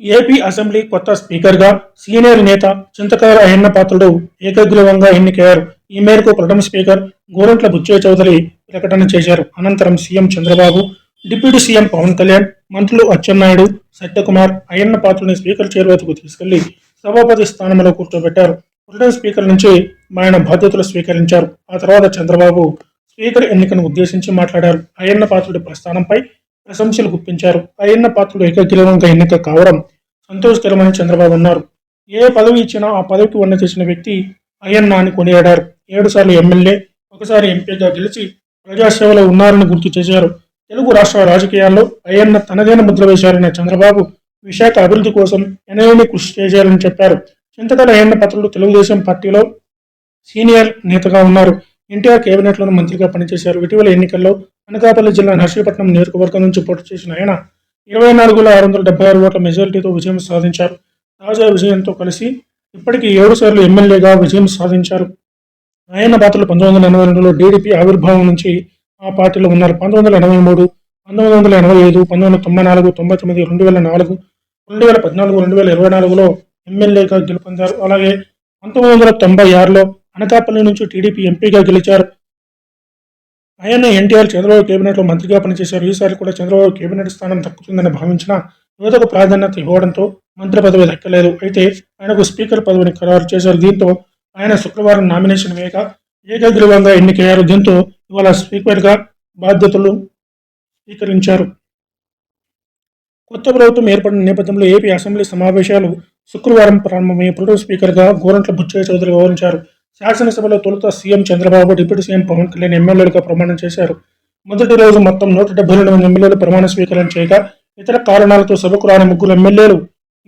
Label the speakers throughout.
Speaker 1: AP assembly కొత్త స్పీకర్గా senior నేత చింతకాయల అయ్యన్న పాత్రుడు ఏకగ్రీవంగా ఎన్నికయ్యారు. ఈ మేరకు ప్రథమ స్పీకర్ గోరంట్ల బుచ్చయ్య చౌదరి ప్రకటన చేశారు. అనంతరం CM Chandrababu deputy CM Pawan Kalyan మంత్రులు అచ్చెన్నాయుడు సత్యకుమార్ అయ్యన్న పాత్రుని స్పీకర్ చేరువతకు తీసుకెళ్ళి సభాపతి స్థానంలో కూర్చోబెట్టారు. ప్రొటెన్ స్పీకర్ నుంచి ఆయన బాధ్యతలు స్వీకరించారు. ఆ తర్వాత చంద్రబాబు స్పీకర్ ఎన్నికను ఉద్దేశించి మాట్లాడారు. అయ్యన్న పాత్రుడి ప్రస్థానంపై ప్రశంసలు గుప్పించారు. అయ్యన్న పాత్రుడు ఏకగ్రీవంగా ఎన్నిక కావడం సంతోషకరమని చంద్రబాబు అన్నారు. ఏ పదవి ఇచ్చినా ఆ పదవికి ఉన్న చేసిన వ్యక్తి అయ్యన్న అని కొనియాడారు. ఏడు సార్లు ఎమ్మెల్యే ఒకసారి ఎంపీగా గెలిచి ప్రజాసేవలో ఉన్నారని గుర్తు చేశారు. తెలుగు రాష్ట్ర రాజకీయాల్లో అయ్యన్న తనదైన ముద్ర వేశారన్న చంద్రబాబు విశాఖ అభివృద్ధి కోసం ఎనలేని కృషి చేశారని చెప్పారు. చింతకల అయ్యన్న పత్రుడు తెలుగుదేశం పార్టీలో సీనియర్ నేతగా ఉన్నారు. ఎన్టీఆర్ కేబినెట్లోని మంత్రిగా పనిచేశారు. ఇటీవల ఎన్నికల్లో అనకాపల్లి జిల్లా నర్సీపట్నం నియోజకవర్గం నుంచి పోటీ చేసిన ఆయన ఇరవై నాలుగులో ఆరు వందల డెబ్బై ఆరు ఓట్ల మెజారిటీతో విజయం సాధించారు. తాజా విజయంతో కలిసి ఇప్పటికీ ఏడు సార్లు ఎమ్మెల్యేగా విజయం సాధించారు. ఆయన పాత్రలు పంతొమ్మిది వందల ఎనభై రెండులో టీడీపీ ఆవిర్భావం నుంచి ఆ పార్టీలో ఉన్నారు. పంతొమ్మిది వందల ఎనభై మూడు పంతొమ్మిది వందల ఎనభై ఐదు పంతొమ్మిది వందల తొంభై నాలుగు తొంభై తొమ్మిది రెండు వేల నాలుగు రెండు వేల పద్నాలుగు రెండు వేల ఇరవై నాలుగులో ఎమ్మెల్యేగా గెలుపొందారు. అలాగే పంతొమ్మిది వందల తొంభై ఆరులో అనకాపల్లి నుంచి టీడీపీ ఎంపీగా గెలిచారు. ఆయన ఎన్టీఆర్ చంద్రబాబు కేబినెట్లో మంత్రిగా పనిచేశారు. ఈసారి కూడా చంద్రబాబు కేబినెట్ స్థానం దక్కుతుందని భావించిన యువతకు ప్రాధాన్యత ఇవ్వడంతో మంత్రి పదవి దక్కలేదు. అయితే ఆయనకు స్పీకర్ పదవిని ఖరారు చేశారు. దీంతో ఆయన శుక్రవారం నామినేషన్ వేయక ఏకగ్రీవంగా ఎన్నికయ్యారు. దీంతో ఇవాళ స్పీకర్గా బాధ్యతలు స్వీకరించారు. కొత్త ప్రభుత్వం ఏర్పడిన నేపథ్యంలో ఏపీ అసెంబ్లీ సమావేశాలు శుక్రవారం ప్రారంభమయ్యే ప్రొటో స్పీకర్గా గోరంట్ల బుచ్చయ్య చౌదరి వివరించారు శాసనసభలో తొలుత CM Chandrababu deputy CM Pawan Kalyan ఎమ్మెల్యేలుగా ప్రమాణం చేశారు. మొదటి రోజు మొత్తం నూట డెబ్బై రెండు మంది ఎమ్మెల్యేలు ప్రమాణ స్వీకారం చేయగా ఇతర కారణాలతో సభకు రాని ముగ్గురు ఎమ్మెల్యేలు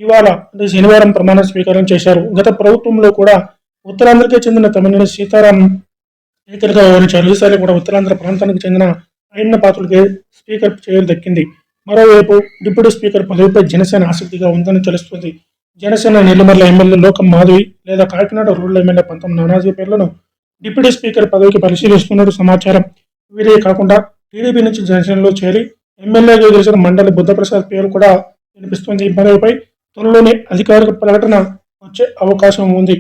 Speaker 1: ఇవాళ అంటే శనివారం ప్రమాణ స్వీకారం చేశారు. గత ప్రభుత్వంలో కూడా ఉత్తరాంధ్రకే చెందిన తమిళ సీతారాం స్పీకర్గా వివరించారు ఈసారి కూడా ఉత్తరాంధ్ర ప్రాంతానికి చెందిన అయిన పాత్రలకే స్పీకర్ చేయలు దక్కింది. మరోవైపు డిప్యూటీ స్పీకర్ పదవిపై జనసేన ఆసక్తిగా ఉందని తెలుస్తుంది. జనసేన నెల్లమర్ల ఎమ్మెల్యే లోకం మాధవి లేదా కాకినాడ రూరల్ ఎమ్మెల్యే పంతం నానాజీ పేర్లను డిప్యూటీ స్పీకర్ పదవికి పరిశీలిస్తున్నట్టు సమాచారం. వీరే కాకుండా టీడీపీ నుంచి జనసేనలో చేరి ఎమ్మెల్యేగా గెలిచిన మండలి బుద్ధప్రసాద్ పేరు కూడా వినిపిస్తుంది. ఈ పదవిపై త్వరలోనే అధికారిక ప్రకటన వచ్చే అవకాశం ఉంది.